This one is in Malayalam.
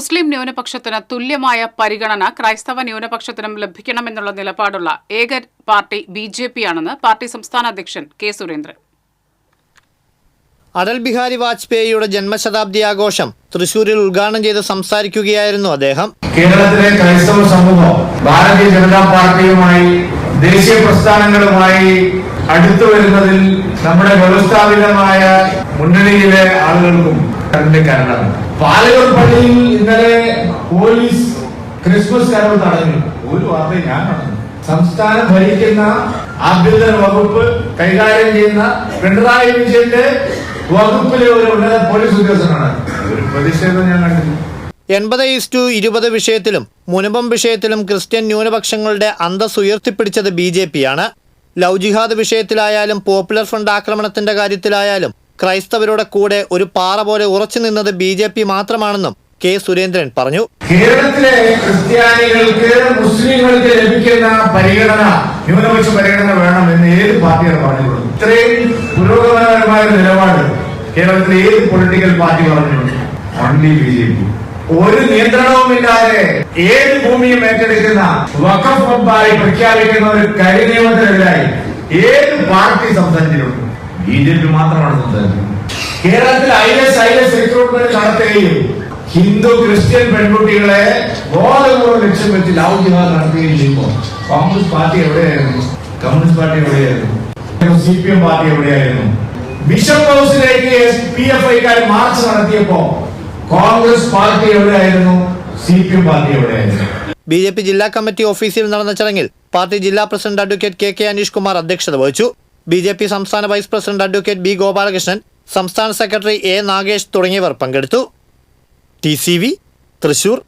മുസ്ലിം ന്യൂനപക്ഷത്തിന് തുല്യമായ പരിഗണന ക്രൈസ്തവ ന്യൂനപക്ഷത്തിനും ലഭിക്കണമെന്നുള്ള നിലപാടുള്ള ഏക പാർട്ടി ബി ജെ പിയാണെന്ന് പാർട്ടി സംസ്ഥാന അധ്യക്ഷൻ കെ സുരേന്ദ്രൻ. അടൽ ബിഹാരി വാജ്പേയിയുടെ ജന്മശതാബ്ദി ആഘോഷം തൃശൂരിൽ ഉദ്ഘാടനം ചെയ്ത് സംസാരിക്കുകയായിരുന്നു അദ്ദേഹം. കേരളത്തിലെ ക്രൈസ്തവ സമൂഹം ഭാരതീയ ജനതാ പാർട്ടിയുമായി ദേശീയ പ്രസ്ഥാനങ്ങളുമായി അടുത്തു വരുന്നതിൽ നമ്മുടെ വ്യവസ്ഥാപിതമായ മുന്നണിയിലെ ആളുകൾക്കും അതിന്റെ കാരണം പാലയൂർ പള്ളിയിൽ ഇന്നലെ പോലീസ് ക്രിസ്മസ് കരവ് തടഞ്ഞു. ഒരു വാർത്ത ഞാൻ നടന്നു സംസ്ഥാനം ഭരിക്കുന്ന ആഭ്യന്തര വകുപ്പ് കൈകാര്യം ചെയ്യുന്ന പിണറായി വിജയന്റെ വകുപ്പിലെ ഒരു ഉന്നത പോലീസ് ഉദ്യോഗസ്ഥനാണ്. ഒരു പ്രതിഷേധം ഞാൻ കണ്ടില്ല എൺപത് ഈസ്റ്റു ഇരുപത് വിഷയത്തിലും മുനമ്പം വിഷയത്തിലും ക്രിസ്ത്യൻ ന്യൂനപക്ഷങ്ങളുടെ അന്തസ് ഉയർത്തിപ്പിടിച്ചത് ബി ജെ പിയാണ് ലവ് ജിഹാദ് വിഷയത്തിലായാലും പോപ്പുലർ ഫ്രണ്ട് ആക്രമണത്തിന്റെ കാര്യത്തിലായാലും ക്രൈസ്തവരുടെ കൂടെ ഒരു പാറ പോലെ ഉറച്ചു നിന്നത് ബി ജെ പി മാത്രമാണെന്നും കെ സുരേന്ദ്രൻ പറഞ്ഞു. കേരളത്തിലെ ക്രിസ്ത്യാനികൾക്ക് മുസ്ലിങ്ങൾക്ക് ലഭിക്കുന്ന പരിഗണന ന്യൂനപക്ഷ പരിഗണന വേണം എന്ന് ഏത് പാർട്ടിയാണ് പറഞ്ഞിട്ടുള്ളത്? ഇത്രയും പുരോഗമനപരമായ നിലപാട് കേരളത്തിലെ ഏത് പൊളിറ്റിക്കൽ പാർട്ടി പറഞ്ഞിട്ടുണ്ട് ഓൺലി ബി ജെ പി. ഒരു നിയന്ത്രണവുമില്ലാതെ ഏത് ഭൂമിയും ഏറ്റെടുക്കുന്ന വഖഫ് വകുപ്പായി പ്രഖ്യാപിക്കുന്ന ഒരു കരി നിയമത്തിനെതിരായി ഏത് പാർട്ടി സംസാരിച്ചിട്ടുണ്ട്? ബി ജെ പി മാത്രമാണ് സംസാരിച്ചത് കേരളത്തിൽ I S I S recruitment നടത്തുകയും ഹിന്ദു ക്രിസ്ത്യൻ പെൺകുട്ടികളെ ബോധപൂർവം ലക്ഷ്യം വെച്ച് ലവ് ജിഹാദ് നടത്തുകയും ചെയ്യുമ്പോൾ കോൺഗ്രസ് പാർട്ടി എവിടെയായിരുന്നു? കമ്മ്യൂണിസ്റ്റ് പാർട്ടി എവിടെയായിരുന്നു? സി പി എം പാർട്ടി എവിടെയായിരുന്നു? ബിഷപ്പ് ഹൗസിലേക്ക് പി എഫ് ഐക്കാർ മാർച്ച് നടത്തിയപ്പോ കോൺഗ്രസ് പാർട്ടി എവിടെയായിരുന്നു? സി പി എം പാർട്ടി എവിടെയായിരുന്നു? ബി ജെ പി ജില്ലാ കമ്മിറ്റി ഓഫീസിൽ നടന്ന ചടങ്ങിൽ പാർട്ടി ജില്ലാ president advocate K K Aneesh Kumar അധ്യക്ഷത വഹിച്ചു. ബി ജെ പി സംസ്ഥാന vice president advocate B Gopalakrishnan സംസ്ഥാന സെക്രട്ടറി എ നാഗേഷ് തുടങ്ങിയവർ പങ്കെടുത്തു. T C V Thrissur